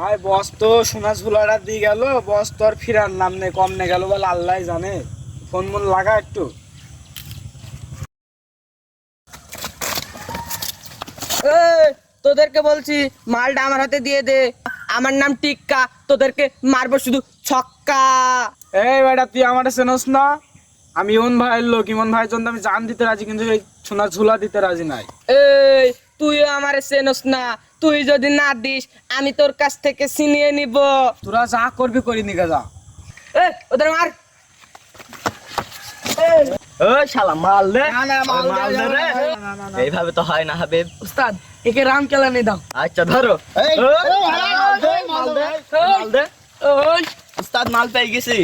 ভাই বস তো সোনা ঝুলাটা দিয়ে গেল বস তো আর ফিরার নাম নেই কম নে গেল বলে আল্লাহ জানে। ফোন মন লাগা একটু? তোদেরকে বলছি মালটা আমার হাতে দিয়ে দে। আমার নাম টিক্কা তোদেরকে মারবো শুধু ছক্কা। এই বেটা তুই আমার চেনস না। আমি ইমন ভাইয়ের লোক ইমন ভাইয়ের জন্য আমি জান দিতে রাজি কিন্তু এই সোনা ঝুলা দিতে রাজি নাই। এই আমার চেনস না। তুই যদি না দিস আমি তোর কাছ থেকে ছিনিয়ে নিব। তোরা যা করবি করি নিকা যা। এই, ওদের মার। শালা মাল দে। না, না, মাল দে, রে। এইভাবে তো হয় না হাবিব। উস্তাদ একে রাম কেলানি দাও। আচ্ছা ধরো। মাল দে, মাল দে। ওই উস্তাদ মাল পেয়ে গেছি।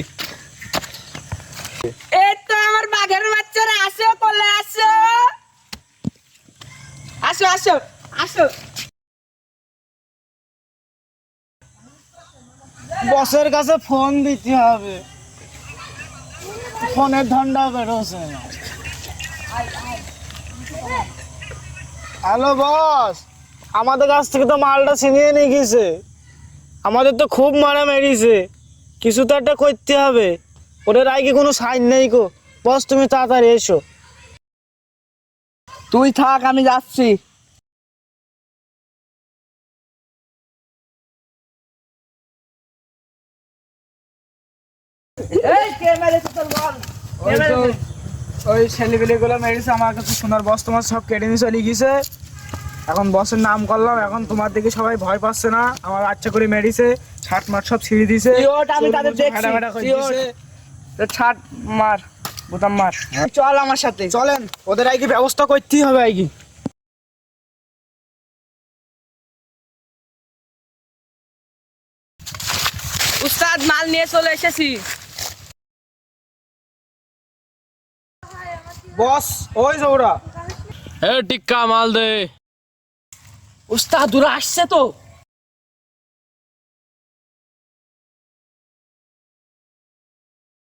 এই তো আমার বাঘের বাচ্চারা আসো কোলে আসো। আসো আসো। আসো। বসের কাছে ফোন দিতে হবে। ফোনের ধান্দা বেরোছে না। হ্যালো বস আমাদের কাছ থেকে তো মালটা ছিনিয়ে নিয়ে গেছে। আমাদের তো খুব মারা মেরিছে। কিছু তো একটা করতে হবে। ওদের আগে কোনো সাইন নেই গো। বস তুমি তাড়াতাড়ি এসো। তুই থাক আমি যাচ্ছি। ওই মেরেছে? আমার কাছে সোনার বস তোমার সব কেটে নিয়ে চলে গিয়েছে। এখন বসের নাম করলাম এখন তোমার দিকে সবাই ভয় পাচ্ছে না আমার বাচ্চা করে মেরেছে ছাট মাঠ সব ছিঁড়ে দিছে আমি তাদের ছাড় মার বোতাম মার। চল আমার সাথে। চলেন ওদের আগে ব্যবস্থা করতেই হবে আগে। উস্তাদ মাল নিয়ে চলে এসেছি। বস ওই যে ওরা। এ টিক্কা মাল দে। উস্তাদ দূরে আসছে তো।